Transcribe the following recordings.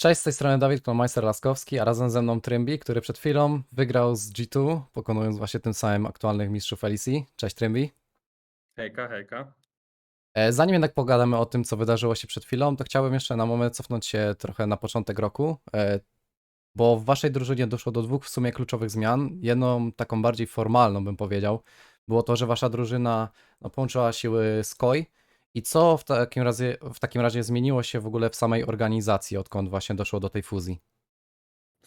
Cześć, z tej strony Dawid Klonmeister Laskowski, a razem ze mną Trymbi, który przed chwilą wygrał z G2, pokonując właśnie tym samym aktualnych mistrzów LEC. Cześć Trymbi. Hejka, hejka. E, Zanim jednak pogadamy o tym, co wydarzyło się przed chwilą, to chciałbym jeszcze na moment cofnąć się trochę na początek roku, e, bo w waszej drużynie doszło do dwóch w sumie kluczowych zmian. Jedną taką bardziej formalną bym powiedział, było to, że wasza drużyna no, połączyła siły z KOI. I co w takim razie, w takim razie zmieniło się w ogóle w samej organizacji, odkąd właśnie doszło do tej fuzji?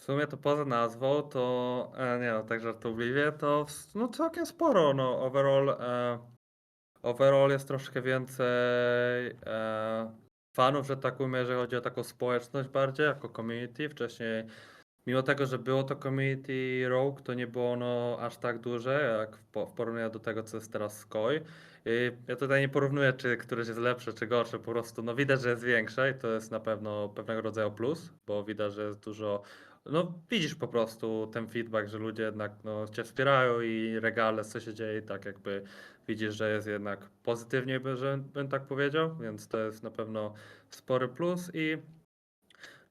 W sumie to poza nazwą, to e, nie no, tak żartobliwie, to no całkiem sporo, no overall, e, overall jest troszkę więcej e, fanów, że tak ujmę, jeżeli chodzi o taką społeczność bardziej, jako community. Wcześniej, mimo tego, że było to community Rogue, to nie było ono aż tak duże, jak w, po- w porównaniu do tego, co jest teraz Skoj. Ja tutaj nie porównuję, czy któreś jest lepsze, czy gorsze, po prostu no widać, że jest większe i to jest na pewno pewnego rodzaju plus, bo widać, że jest dużo no widzisz po prostu ten feedback, że ludzie jednak no, cię wspierają i regale, co się dzieje, tak jakby widzisz, że jest jednak pozytywnie, by, że bym tak powiedział, więc to jest na pewno spory plus i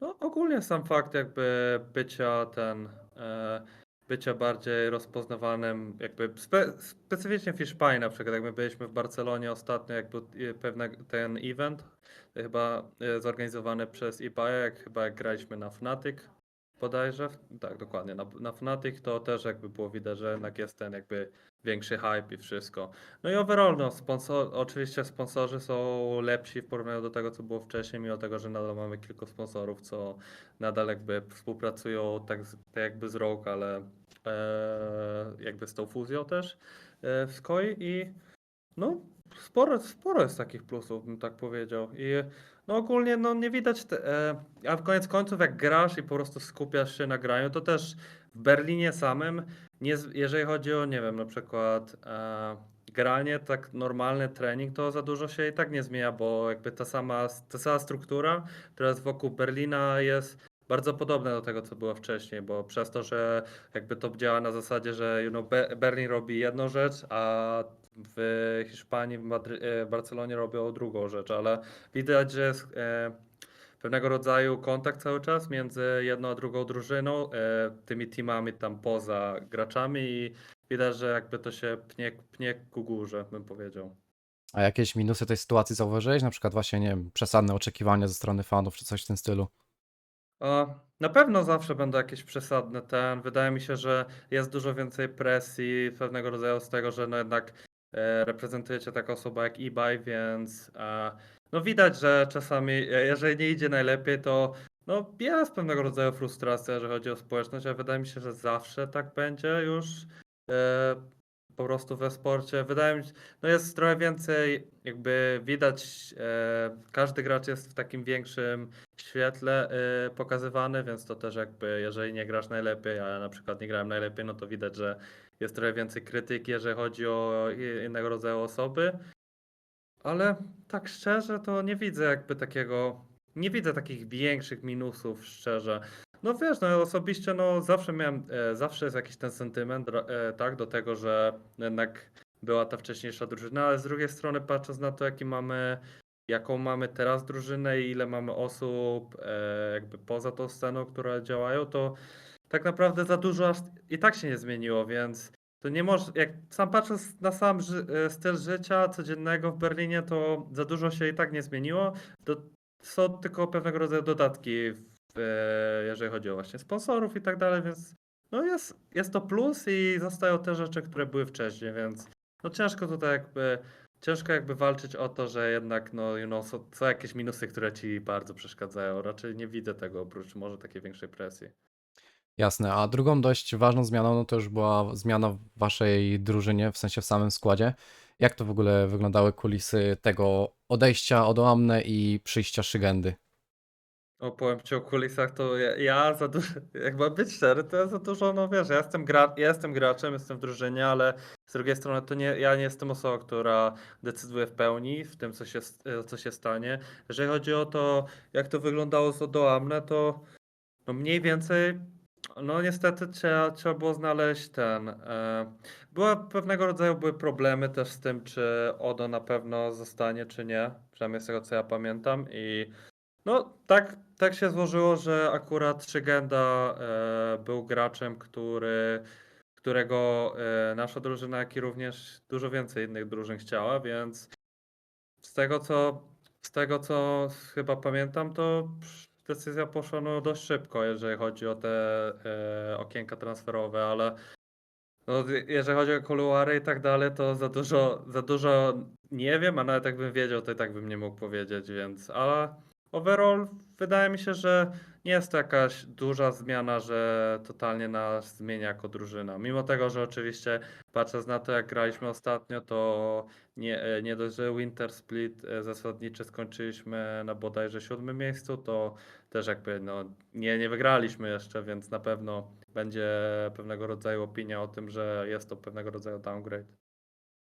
no ogólnie sam fakt jakby bycia ten, e, bycia bardziej rozpoznawanym, jakby spe, specyficznie w Hiszpanii na przykład, jak my byliśmy w Barcelonie ostatnio, jak był e, pewne, ten event, chyba e, zorganizowany przez eBay, jak chyba jak graliśmy na Fnatic, bodajże, tak dokładnie, na, na Fnatic to też jakby było widać, że jednak jest ten jakby większy hype i wszystko. No i overall, no, sponsor, oczywiście sponsorzy są lepsi w porównaniu do tego, co było wcześniej, mimo tego, że nadal mamy kilku sponsorów, co nadal jakby współpracują tak, tak jakby z Rogue, ale e, jakby z tą fuzją też e, w Skoi i no sporo, sporo jest takich plusów, bym tak powiedział. I no ogólnie no nie widać, te, e, a w koniec końców jak grasz i po prostu skupiasz się na graniu, to też w Berlinie samym, nie, jeżeli chodzi o, nie wiem, na przykład e, granie, tak normalny trening, to za dużo się i tak nie zmienia, bo jakby ta sama, ta sama struktura, jest wokół Berlina jest bardzo podobna do tego, co było wcześniej, bo przez to, że jakby to działa na zasadzie, że you know, Be- Berlin robi jedną rzecz, a w Hiszpanii, w Madry- e, w Barcelonie robią drugą rzecz, ale widać, że jest e, pewnego rodzaju kontakt cały czas między jedną a drugą drużyną, e, tymi teamami tam poza graczami i widać, że jakby to się pnie, pnie ku górze, bym powiedział. A jakieś minusy tej sytuacji zauważyłeś? Na przykład właśnie, nie wiem, przesadne oczekiwania ze strony fanów, czy coś w tym stylu? A, Na pewno zawsze będą jakieś przesadne ten. Wydaje mi się, że jest dużo więcej presji pewnego rodzaju z tego, że no jednak reprezentujecie taka osoba jak eBay, więc e, no widać, że czasami e, jeżeli nie idzie najlepiej, to no jest pewnego rodzaju frustracja, jeżeli chodzi o społeczność, ale wydaje mi się, że zawsze tak będzie już e, po prostu we sporcie. Wydaje mi się, no jest trochę więcej jakby widać, e, każdy gracz jest w takim większym świetle pokazywany, więc to też jakby, jeżeli nie grasz najlepiej, a ja na przykład nie grałem najlepiej, no to widać, że jest trochę więcej krytyki, jeżeli chodzi o innego rodzaju osoby. Ale tak szczerze, to nie widzę jakby takiego, nie widzę takich większych minusów, szczerze. No wiesz, no osobiście no zawsze miałem, e, zawsze jest jakiś ten sentyment, e, tak, do tego, że jednak była ta wcześniejsza drużyna, ale z drugiej strony patrząc na to, jaki mamy jaką mamy teraz drużynę i ile mamy osób e, jakby poza tą sceną, które działają, to tak naprawdę za dużo aż i tak się nie zmieniło, więc to nie może, jak sam patrząc na sam ży, e, styl życia codziennego w Berlinie, to za dużo się i tak nie zmieniło. Są tylko pewnego rodzaju dodatki, w, e, jeżeli chodzi o właśnie sponsorów i tak dalej, więc no jest, jest to plus i zostają te rzeczy, które były wcześniej, więc no ciężko tutaj jakby ciężko jakby walczyć o to, że jednak no, you know, są, są jakieś minusy, które ci bardzo przeszkadzają. Raczej nie widzę tego oprócz może takiej większej presji. Jasne, a drugą dość ważną zmianą no to już była zmiana w waszej drużynie, w sensie w samym składzie. Jak to w ogóle wyglądały kulisy tego odejścia od Oamne i przyjścia Szygendy? Opowiem ci o kulisach, to ja, ja za dużo, jak być szczery, to ja za dużo, no wiesz, ja jestem, gra, ja jestem graczem, jestem w drużynie, ale z drugiej strony to nie, ja nie jestem osobą, która decyduje w pełni w tym, co się, co się stanie. Jeżeli chodzi o to, jak to wyglądało z Odoamne, to no mniej więcej, no niestety trzeba, trzeba było znaleźć ten, e, była pewnego rodzaju były problemy też z tym, czy Odo na pewno zostanie, czy nie, przynajmniej z tego, co ja pamiętam i No, tak, tak się złożyło, że akurat Szygenda e, był graczem, który, którego e, nasza drużyna, jak i również dużo więcej innych drużyn chciała, więc z tego co, z tego co chyba pamiętam, to decyzja poszła no, dość szybko, jeżeli chodzi o te e, okienka transferowe, ale no, jeżeli chodzi o kuluary i tak dalej, to za dużo, za dużo nie wiem, a nawet jakbym wiedział, to i tak bym nie mógł powiedzieć, więc ale overall wydaje mi się, że nie jest to jakaś duża zmiana, że totalnie nas zmienia jako drużyna. Mimo tego, że oczywiście patrząc na to, jak graliśmy ostatnio, to nie, e, nie dość, że Winter Split e, zasadniczy skończyliśmy na bodajże siódmym miejscu, to też jakby no, nie, nie wygraliśmy jeszcze, więc na pewno będzie pewnego rodzaju opinia o tym, że jest to pewnego rodzaju downgrade.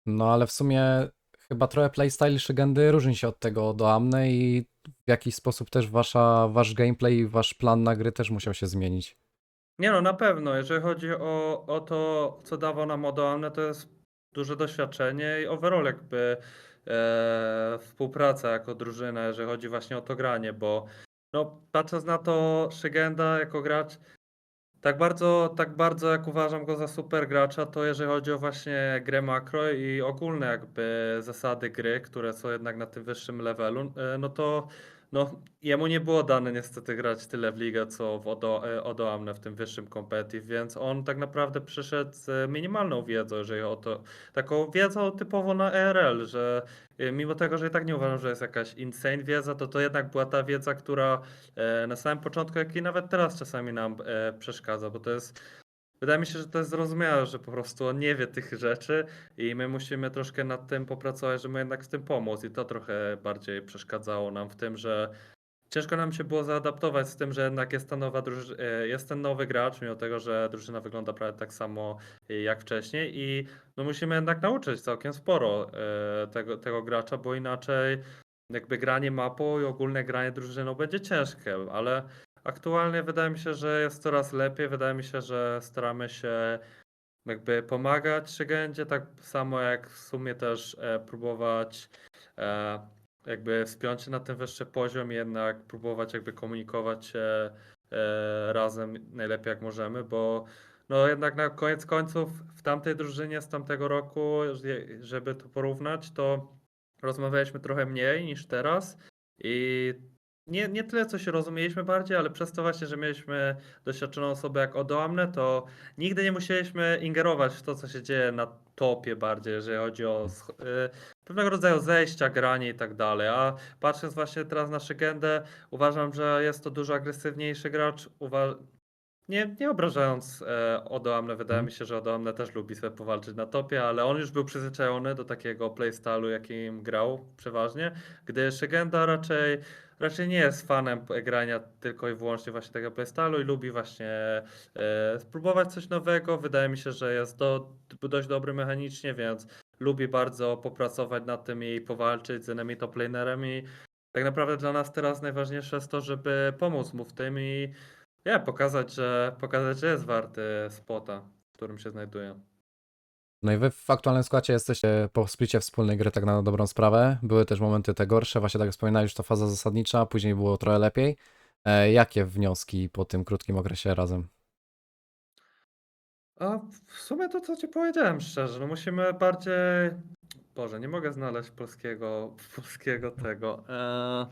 No ale w sumie chyba trochę playstyle Szygendy różni się od tego do Amne i w jakiś sposób też wasza, wasz gameplay i wasz plan na gry też musiał się zmienić. Nie no, na pewno. Jeżeli chodzi o, o to, co dawał nam Odoamne, to jest duże doświadczenie i overall jakby e, współpraca jako drużyna, jeżeli chodzi właśnie o to granie, bo no, patrząc na to, Szygenda jako gracz, tak bardzo, tak bardzo jak uważam go za super gracza, to jeżeli chodzi o właśnie grę makro i ogólne jakby zasady gry, które są jednak na tym wyższym levelu, e, no to no, jemu nie było dane niestety grać tyle w ligę, co w Odo, e, Odoamne w tym wyższym competitive, więc on tak naprawdę przyszedł z minimalną wiedzą, jeżeli o to, taką wiedzą typowo na ERL, że e, mimo tego, że i tak nie uważam, że jest jakaś insane wiedza, to to jednak była ta wiedza, która e, na samym początku, jak i nawet teraz czasami nam przeszkadza, bo to jest Wydaje mi się, że to jest zrozumiałe, że po prostu on nie wie tych rzeczy i my musimy troszkę nad tym popracować, żeby mu jednak w tym pomóc. I to trochę bardziej przeszkadzało nam w tym, że ciężko nam się było zaadaptować z tym, że jednak jest, ta nowa druży- e, jest ten nowy gracz, mimo tego, że drużyna wygląda prawie tak samo e, jak wcześniej i no musimy jednak nauczyć całkiem sporo e, tego, tego gracza, bo inaczej jakby granie mapą i ogólne granie drużyną będzie ciężkie, ale Aktualnie wydaje mi się, że jest coraz lepiej. Wydaje mi się, że staramy się jakby pomagać Szygendzie, tak samo jak w sumie też e, próbować e, jakby wspiąć się na ten wyższy poziom jednak próbować jakby komunikować się e, razem najlepiej jak możemy, bo no jednak na koniec końców w tamtej drużynie z tamtego roku, żeby to porównać, to rozmawialiśmy trochę mniej niż teraz i nie, nie tyle, co się rozumieliśmy bardziej, ale przez to właśnie, że mieliśmy doświadczoną osobę jak Odoamne, to nigdy nie musieliśmy ingerować w to, co się dzieje na topie bardziej, jeżeli chodzi o y, pewnego rodzaju zejścia, granie i tak dalej. A patrząc właśnie teraz na Szygendę, uważam, że jest to dużo agresywniejszy gracz. Nie, nie obrażając e, Odoamne, wydaje Mhm. mi się, że Odoamne też lubi sobie powalczyć na topie, ale on już był przyzwyczajony do takiego playstylu, jakim grał przeważnie, gdy Szygenda raczej, raczej nie jest fanem grania tylko i wyłącznie właśnie tego playstylu i lubi właśnie e, spróbować coś nowego. Wydaje mi się, że jest do, dość dobry mechanicznie, więc lubi bardzo popracować nad tym i powalczyć z innymi top lanerami. Tak naprawdę dla nas teraz najważniejsze jest to, żeby pomóc mu w tym i nie, pokazać, że, pokazać, że jest warty spota, w którym się znajduje. No i wy w aktualnym składzie jesteście po splicie wspólnej gry tak na dobrą sprawę. Były też momenty te gorsze, właśnie tak jak wspominałeś, to faza zasadnicza, później było trochę lepiej. E, jakie wnioski po tym krótkim okresie razem? A w sumie to, co ci powiedziałem szczerze, no musimy bardziej... Boże, nie mogę znaleźć polskiego, polskiego tego. Eee,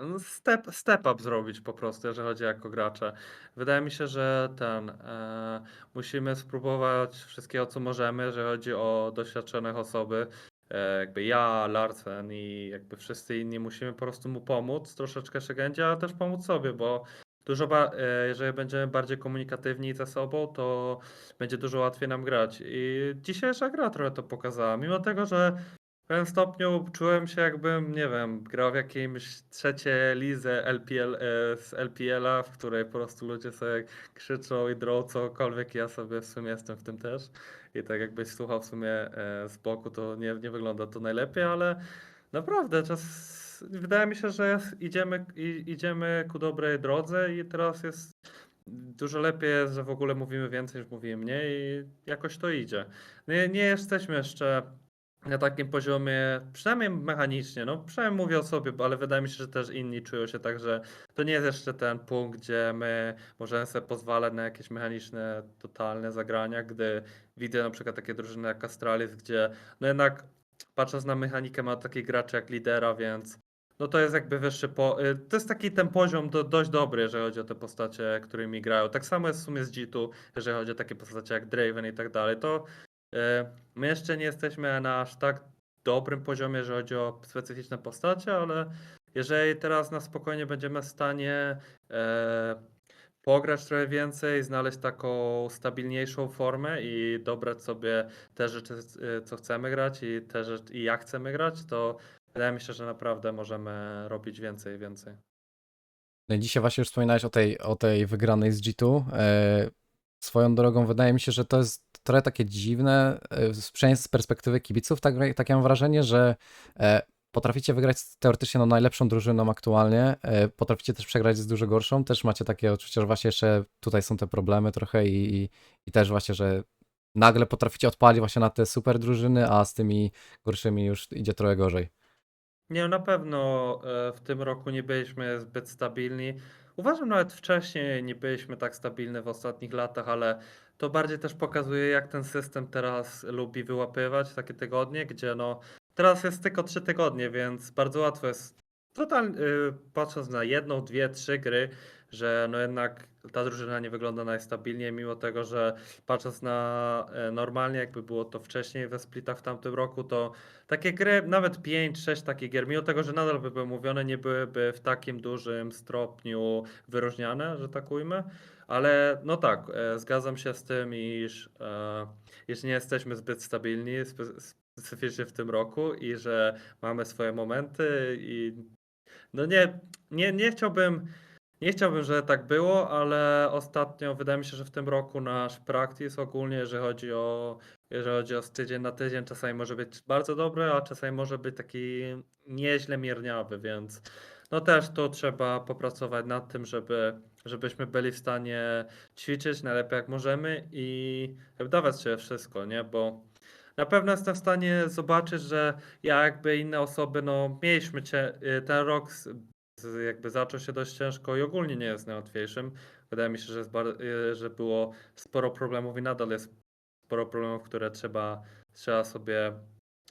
no step, step up zrobić po prostu, jeżeli chodzi jako gracze. Wydaje mi się, że ten... E, musimy spróbować wszystkiego, co możemy, jeżeli chodzi o doświadczone osoby. E, jakby ja, Larsen i jakby wszyscy inni musimy po prostu mu pomóc troszeczkę Szygendzie, ale też pomóc sobie, bo dużo ba- e, jeżeli będziemy bardziej komunikatywni ze sobą, to będzie dużo łatwiej nam grać. I dzisiejsza gra trochę to pokazała. Mimo tego, że w pewnym stopniu czułem się jakbym, nie wiem, grał w jakimś trzeciej lidze LPL, e, z LPL-a, w której po prostu ludzie sobie krzyczą i drą cokolwiek. Ja sobie w sumie jestem w tym też. I tak jakbyś słuchał w sumie e, z boku, to nie, nie wygląda to najlepiej, ale naprawdę czas. Wydaje mi się, że idziemy, idziemy ku dobrej drodze i teraz jest Dużo lepiej że w ogóle mówimy więcej niż mówimy mniej i jakoś to idzie. Nie, nie jesteśmy jeszcze na takim poziomie, przynajmniej mechanicznie, no przynajmniej mówię o sobie, ale wydaje mi się, że też inni czują się tak, że to nie jest jeszcze ten punkt, gdzie my możemy sobie pozwalać na jakieś mechaniczne, totalne zagrania, gdy widzę na przykład takie drużyny jak Astralis, gdzie no jednak patrząc na mechanikę ma takich graczy jak lidera, więc no to jest jakby wyższy po... y, To jest taki ten poziom do, dość dobry, jeżeli chodzi o te postacie, którymi grają. Tak samo jest w sumie z G2, jeżeli chodzi o takie postacie jak Draven i tak dalej, to my jeszcze nie jesteśmy na aż tak dobrym poziomie, jeżeli chodzi o specyficzne postacie, ale jeżeli teraz na spokojnie będziemy w stanie e, pograć trochę więcej, znaleźć taką stabilniejszą formę i dobrać sobie te rzeczy, y, co chcemy grać i te rzeczy, i jak chcemy grać, to wydaje mi się, że naprawdę możemy robić więcej więcej. No Dzisiaj właśnie już wspominałeś o tej, o tej wygranej z G2. E, swoją drogą wydaje mi się, że to jest trochę takie dziwne, e, przynajmniej z perspektywy kibiców, tak, takie mam wrażenie, że e, potraficie wygrać teoretycznie no, najlepszą drużyną aktualnie, e, potraficie też przegrać z dużo gorszą, też macie takie odczucie, że właśnie jeszcze tutaj są te problemy trochę i, i, i też właśnie, że nagle potraficie odpalić właśnie na te super drużyny, a z tymi gorszymi już idzie trochę gorzej. Nie, na pewno w tym roku nie byliśmy zbyt stabilni. Uważam, nawet wcześniej nie byliśmy tak stabilni w ostatnich latach, ale to bardziej też pokazuje, jak ten system teraz lubi wyłapywać takie tygodnie, gdzie no teraz jest tylko trzy tygodnie, więc bardzo łatwo jest totalnie patrząc na jedną, dwie, trzy gry, że no jednak ta drużyna nie wygląda najstabilniej, mimo tego, że patrząc na e, normalnie, jakby było to wcześniej we splitach w tamtym roku, to takie gry, nawet 5-6 takich gier, mimo tego, że nadal by były mówione, nie byłyby w takim dużym stopniu wyróżniane, że tak ujmę. Ale no tak, e, zgadzam się z tym, iż, e, iż nie jesteśmy zbyt stabilni spe, specyficznie w tym roku i że mamy swoje momenty i no nie, nie, nie chciałbym nie chciałbym, żeby tak było, ale ostatnio wydaje mi się, że w tym roku nasz practice ogólnie, jeżeli chodzi o, jeżeli chodzi o z tydzień na tydzień, czasami może być bardzo dobry, a czasami może być taki nieźle mierniawy, więc no też tu trzeba popracować nad tym, żeby, żebyśmy byli w stanie ćwiczyć najlepiej jak możemy i dawać się wszystko, nie? Bo na pewno jestem w stanie zobaczyć, że ja jakby inne osoby, no mieliśmy cie, ten rok jakby zaczął się dość ciężko i ogólnie nie jest najłatwiejszym. Wydaje mi się, że, y, że było sporo problemów i nadal jest sporo problemów, które trzeba, trzeba sobie,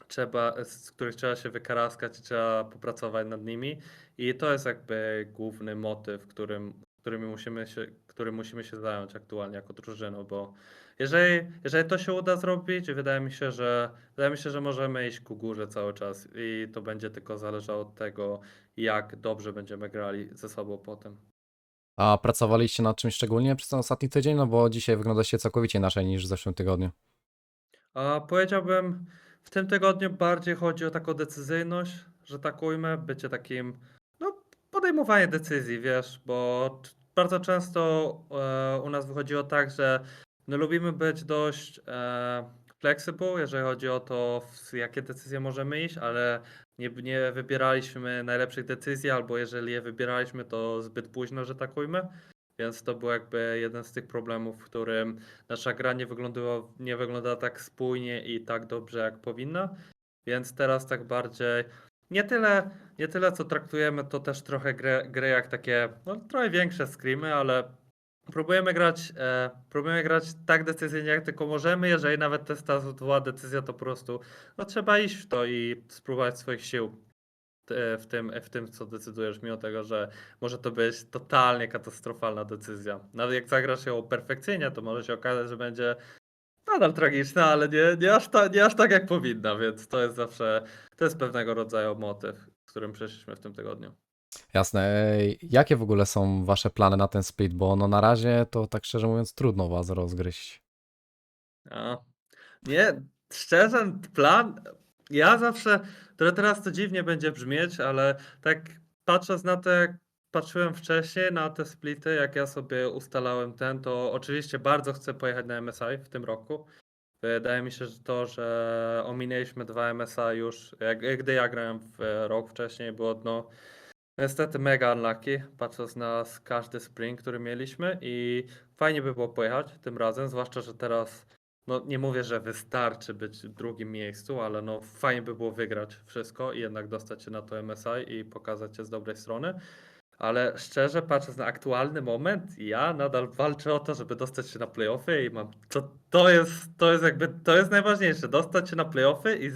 trzeba, z których trzeba się wykaraskać, trzeba popracować nad nimi. I to jest jakby główny motyw, którym, którym musimy się, którym musimy się zająć aktualnie jako drużyną, bo jeżeli, jeżeli to się uda zrobić, wydaje mi się, że wydaje mi się, że możemy iść ku górze cały czas i to będzie tylko zależało od tego, jak dobrze będziemy grali ze sobą potem. A pracowaliście nad czymś szczególnie przez ten ostatni tydzień? No bo dzisiaj wygląda się całkowicie inaczej niż w zeszłym tygodniu. A powiedziałbym, w tym tygodniu bardziej chodzi o taką decyzyjność, że tak ujmę, bycie takim, podejmowanie decyzji, wiesz, bo bardzo często e, u nas wychodziło tak, że no, lubimy być dość e, flexible, jeżeli chodzi o to, w jakie decyzje możemy iść, ale nie, nie wybieraliśmy najlepszych decyzji, albo jeżeli je wybieraliśmy, to zbyt późno, że tak ujmę. Więc to był jakby jeden z tych problemów, w którym nasza gra nie nie wyglądała tak spójnie i tak dobrze, jak powinna. Więc teraz tak bardziej. Nie tyle, nie tyle co traktujemy to też trochę grę, grę jak takie, no trochę większe screamy, ale próbujemy grać, e, próbujemy grać tak decyzyjnie jak tylko możemy. Jeżeli nawet to jest ta zła decyzja, to po prostu no, trzeba iść w to i spróbować swoich sił e, w tym, w tym, co decydujesz, mimo tego, że może to być totalnie katastrofalna decyzja. Nawet jak zagrasz ją perfekcyjnie, to może się okazać, że będzie nadal tragiczna, ale nie, nie, aż, ta, nie aż tak jak powinna, więc to jest zawsze, to jest pewnego rodzaju motyw, z którym przeszliśmy w tym tygodniu. Jasne. Jakie w ogóle są wasze plany na ten split? Bo no na razie to tak szczerze mówiąc trudno was rozgryźć. A, nie, szczerze, plan, ja zawsze, to teraz to dziwnie będzie brzmieć, ale tak patrząc na to, jak patrzyłem wcześniej na te splity, jak ja sobie ustalałem ten, to oczywiście bardzo chcę pojechać na MSI w tym roku. Wydaje mi się, że to, że ominęliśmy dwa MSI już, jak, gdy ja grałem w rok wcześniej, było no niestety mega unlucky, patrząc na każdy spring, który mieliśmy i fajnie by było pojechać tym razem, zwłaszcza, że teraz no nie mówię, że wystarczy być w drugim miejscu, ale no fajnie by było wygrać wszystko i jednak dostać się na to MSI i pokazać się z dobrej strony. Ale szczerze patrząc na aktualny moment, ja nadal walczę o to, żeby dostać się na playoffy i mam. To, to, jest, to jest jakby to jest najważniejsze. Dostać się na playoffy i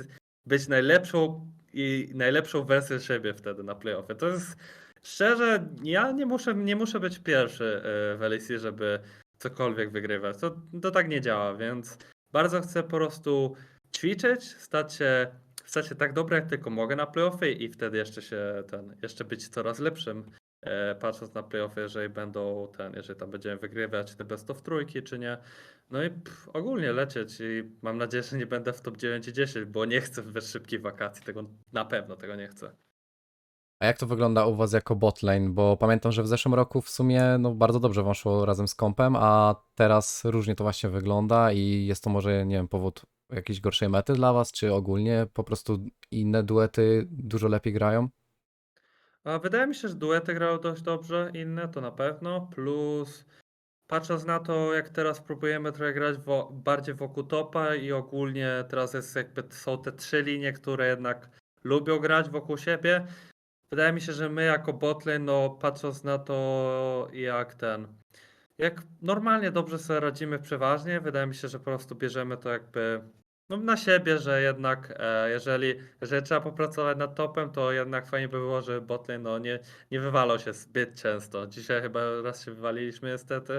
być najlepszą i najlepszą wersją siebie wtedy na playoffy. To jest szczerze, ja nie muszę, nie muszę być pierwszy e, w LEC, żeby cokolwiek wygrywać. To, to tak nie działa, więc bardzo chcę po prostu ćwiczyć, stać się, stać się tak dobry, jak tylko mogę na playoffy i wtedy jeszcze się ten, jeszcze być coraz lepszym. E, patrząc na playoffy, jeżeli będą ten, jeżeli tam będziemy wygrywać te best of trójki, czy nie. No i pff, ogólnie lecieć i mam nadzieję, że nie będę w top 9 i 10, bo nie chcę bez wakacji, tego na pewno tego nie chcę. A jak to wygląda u was jako botlane? Bo pamiętam, że w zeszłym roku w sumie no, bardzo dobrze wam szło razem z kompem, a teraz różnie to właśnie wygląda i jest to może, nie wiem, powód jakiejś gorszej mety dla was, czy ogólnie po prostu inne duety dużo lepiej grają? A wydaje mi się, że duety grały dość dobrze, inne to na pewno, plus patrząc na to, jak teraz próbujemy trochę grać wo- bardziej wokół topa i ogólnie teraz jest jakby są te trzy linie, które jednak lubią grać wokół siebie. Wydaje mi się, że my jako botlane, no patrząc na to jak ten, jak normalnie dobrze sobie radzimy przeważnie, wydaje mi się, że po prostu bierzemy to jakby no, na siebie, że jednak e, jeżeli, jeżeli trzeba popracować nad topem, to jednak fajnie by było, żeby botlane no, nie, nie wywalał się zbyt często. Dzisiaj chyba raz się wywaliliśmy niestety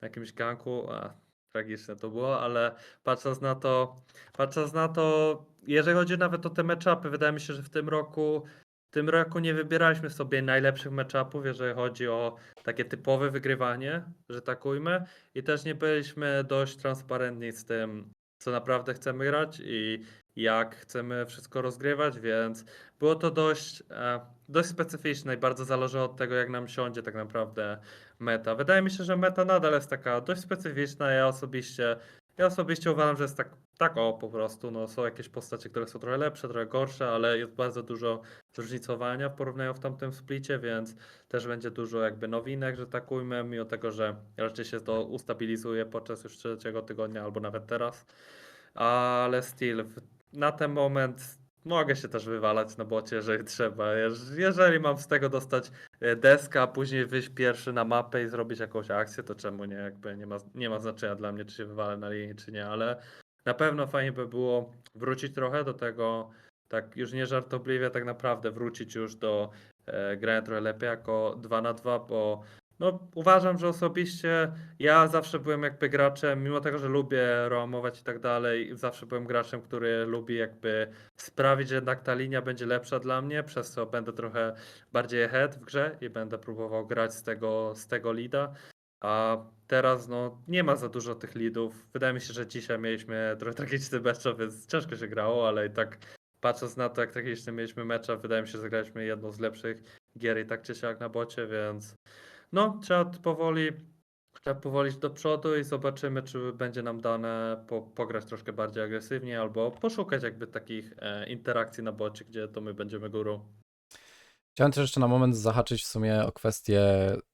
na jakimś ganku, a tragiczne to było, ale patrząc na to, patrząc na to, jeżeli chodzi nawet o te matchupy, wydaje mi się, że w tym roku w tym roku nie wybieraliśmy sobie najlepszych matchupów, jeżeli chodzi o takie typowe wygrywanie, że tak ujmę. I też nie byliśmy dość transparentni z tym, co naprawdę chcemy grać i jak chcemy wszystko rozgrywać, więc było to dość, e, dość specyficzne i bardzo zależy od tego, jak nam siądzie tak naprawdę meta. Wydaje mi się, że meta nadal jest taka dość specyficzna. Ja osobiście, ja osobiście uważam, że jest tak, tak o po prostu. No, są jakieś postacie, które są trochę lepsze, trochę gorsze, ale jest bardzo dużo zróżnicowania w porównaniu w tamtym splicie, więc też będzie dużo jakby nowinek, że tak ujmę, mimo tego, że raczej się to ustabilizuje podczas już trzeciego tygodnia albo nawet teraz. Ale still, na ten moment mogę się też wywalać na bocie, jeżeli trzeba. Jeż- Jeżeli mam z tego dostać e, deskę, a później wyjść pierwszy na mapę i zrobić jakąś akcję, to czemu nie? Jakby nie ma, nie ma znaczenia dla mnie, czy się wywalę na linii, czy nie, ale na pewno fajnie by było wrócić trochę do tego, tak już nie żartobliwie, tak naprawdę wrócić już do e, grania trochę lepiej jako 2 na 2, bo no, uważam, że osobiście ja zawsze byłem jakby graczem, mimo tego, że lubię roamować i tak dalej, zawsze byłem graczem, który lubi jakby sprawić, że jednak ta linia będzie lepsza dla mnie, przez co będę trochę bardziej head w grze i będę próbował grać z tego, z tego leada. A teraz no nie ma za dużo tych leadów. Wydaje mi się, że dzisiaj mieliśmy trochę tragiczny mecz, więc ciężko się grało, ale i tak patrząc na to, jak tragiczny mieliśmy mecz, wydaje mi się, że zagraliśmy jedną z lepszych gier i tak czy siak na bocie, więc no trzeba powoli trzeba powoli do przodu i zobaczymy, czy będzie nam dane po, pograć troszkę bardziej agresywnie albo poszukać jakby takich e, interakcji na bocie, gdzie to my będziemy górą. Chciałem też jeszcze na moment zahaczyć w sumie o kwestię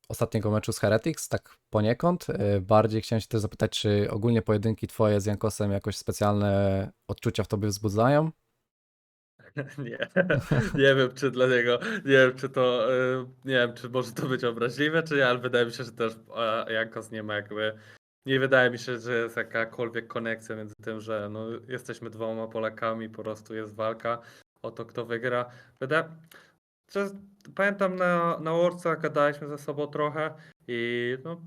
ostatniego meczu z Heretics, tak poniekąd. Y, Bardziej chciałem się też zapytać, czy ogólnie pojedynki twoje z Jankosem jakoś specjalne odczucia w tobie wzbudzają? Nie, nie wiem, czy dla niego, nie wiem, czy to, y, nie wiem, czy może to być obraźliwe, czy nie, ale wydaje mi się, że też Jankos nie ma jakby, nie wydaje mi się, że jest jakakolwiek konekcja między tym, że no, jesteśmy dwoma Polakami, po prostu jest walka o to, kto wygra. Wydaje, że, pamiętam na, na Worldsach gadaliśmy ze sobą trochę i no,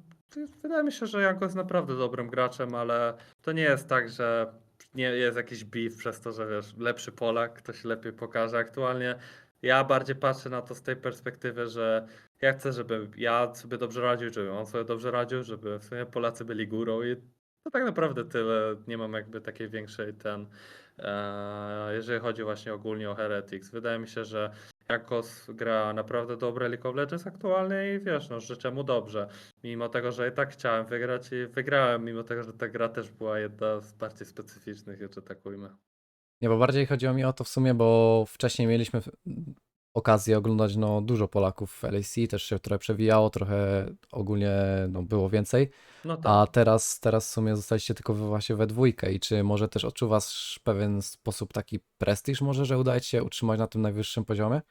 wydaje mi się, że Jankos jest naprawdę dobrym graczem, ale to nie jest tak, że nie jest jakiś beef przez to, że wiesz, lepszy Polak, ktoś lepiej pokaże. Aktualnie ja bardziej patrzę na to z tej perspektywy, że ja chcę, żeby ja sobie dobrze radził, żeby on sobie dobrze radził, żeby w sumie Polacy byli górą i to tak naprawdę tyle. Nie mam jakby takiej większej ten, e, jeżeli chodzi właśnie ogólnie o Heretics. Wydaje mi się, że Jakos gra naprawdę dobre League of Legends aktualnie i wiesz, no życzę mu dobrze. Mimo tego, że i tak chciałem wygrać i wygrałem, mimo tego, że ta gra też była jedna z bardziej specyficznych, że tak ujmę. Nie, bo bardziej chodziło mi o to w sumie, bo wcześniej mieliśmy okazję oglądać no, dużo Polaków w LAC, też się trochę przewijało, trochę ogólnie no, było więcej. No tak. A teraz, teraz w sumie zostaliście tylko właśnie we dwójkę i czy może też odczuwasz w pewien sposób taki prestiż może, że udaje ci się utrzymać na tym najwyższym poziomie?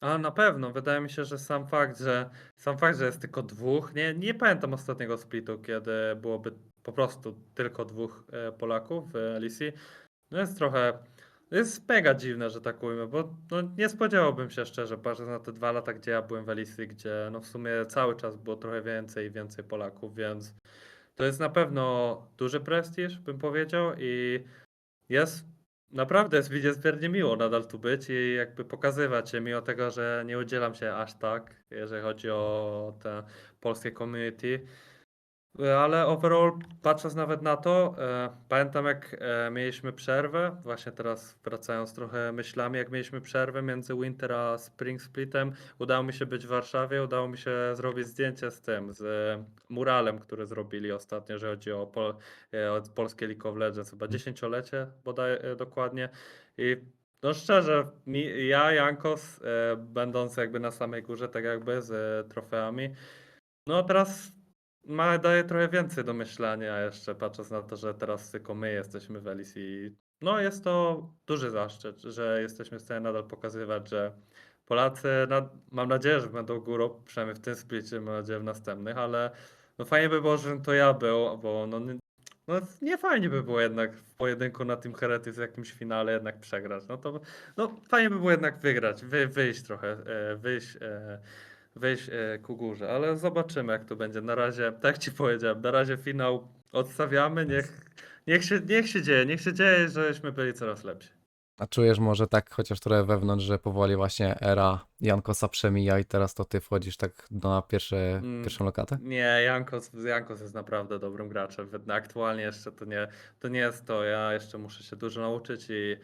A na pewno, wydaje mi się, że sam fakt, że sam fakt, że jest tylko dwóch, nie, nie pamiętam ostatniego splitu, kiedy byłoby po prostu tylko dwóch e, Polaków w LEC. No jest trochę, jest mega dziwne, że tak ujmę, bo no, nie spodziewałbym się szczerze, patrząc na te dwa lata, gdzie ja byłem w LEC, gdzie no w sumie cały czas było trochę więcej i więcej Polaków, więc to jest na pewno duży prestiż, bym powiedział i jest naprawdę jest mi miło nadal tu być i jakby pokazywać się, mimo tego, że nie udzielam się aż tak, jeżeli chodzi o te polskie community. E, Ale overall, patrząc nawet na to, e, pamiętam jak e, mieliśmy przerwę, właśnie teraz wracając trochę myślami, jak mieliśmy przerwę między Winter a Spring Splitem, udało mi się być w Warszawie, udało mi się zrobić zdjęcie z tym, z e, muralem, który zrobili ostatnio, jeżeli chodzi o, pol, e, o polskie League of Legends, chyba dziesięciolecie bodaj e, dokładnie. I no szczerze, mi, ja, Jankos, e, będąc jakby na samej górze, tak jakby z e, trofeami, no teraz ma, daje trochę więcej do myślenia jeszcze, patrząc na to, że teraz tylko my jesteśmy w i No jest to duży zaszczyt, że jesteśmy w stanie nadal pokazywać, że Polacy, nad, mam nadzieję, że będą górą, przynajmniej w tym splicie, mam nadzieję w następnych, ale no fajnie by było, żebym to ja był, bo no, no nie fajnie by było jednak w pojedynku na tym Herety w jakimś finale jednak przegrać. No to no fajnie by było jednak wygrać, wy, wyjść trochę, e, wyjść, e, wyjść e, ku górze, ale zobaczymy jak to będzie. Na razie, tak jak ci powiedziałem, na razie finał odstawiamy, niech, niech, się, niech się dzieje, niech się dzieje, żebyśmy byli coraz lepsi. A czujesz może tak chociaż trochę wewnątrz, że powoli właśnie era Jankosa przemija i teraz to ty wchodzisz tak na pierwsze, Mm. pierwszą lokatę? Nie, Jankos, Jankos jest naprawdę dobrym graczem. Aktualnie jeszcze to nie, to nie jest to. Ja jeszcze muszę się dużo nauczyć i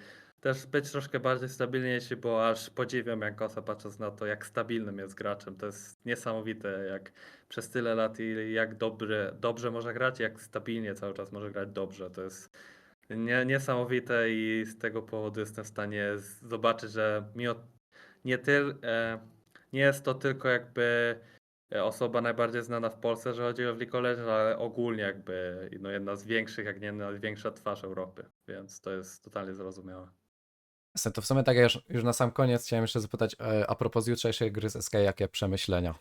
też być troszkę bardziej stabilniejszy, bo aż podziwiam Jankosa patrząc na to, jak stabilnym jest graczem. To jest niesamowite, jak przez tyle lat i jak dobry, dobrze może grać, jak stabilnie cały czas może grać dobrze. To jest nie, niesamowite i z tego powodu jestem w stanie zobaczyć, że mimo nie, tyl, e, nie jest to tylko jakby e, osoba najbardziej znana w Polsce, że chodzi o League ale ogólnie jakby no jedna z większych, jak nie największa twarz Europy, więc to jest totalnie zrozumiałe. To w sumie tak już, już na sam koniec chciałem jeszcze zapytać e, a propos jutrzejszej gry z SK, jakie przemyślenia?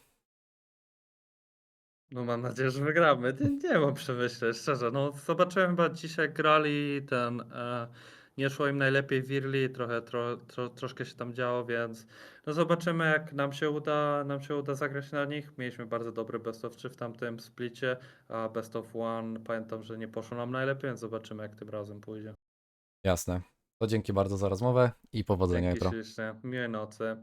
No mam nadzieję, że wygramy. Nie, nie mam przemyśleń, szczerze. No zobaczyłem chyba dzisiaj jak grali ten. E, nie szło im najlepiej w Irli, trochę tro, tro, troszkę się tam działo, więc no zobaczymy jak nam się uda, nam się uda zagrać na nich. Mieliśmy bardzo dobry best of 3 w tamtym splicie, a best of 1 pamiętam, że nie poszło nam najlepiej, więc zobaczymy jak tym razem pójdzie. Jasne. To dzięki bardzo za rozmowę i powodzenia Dzięki jutro. ślicznie. Miłej nocy.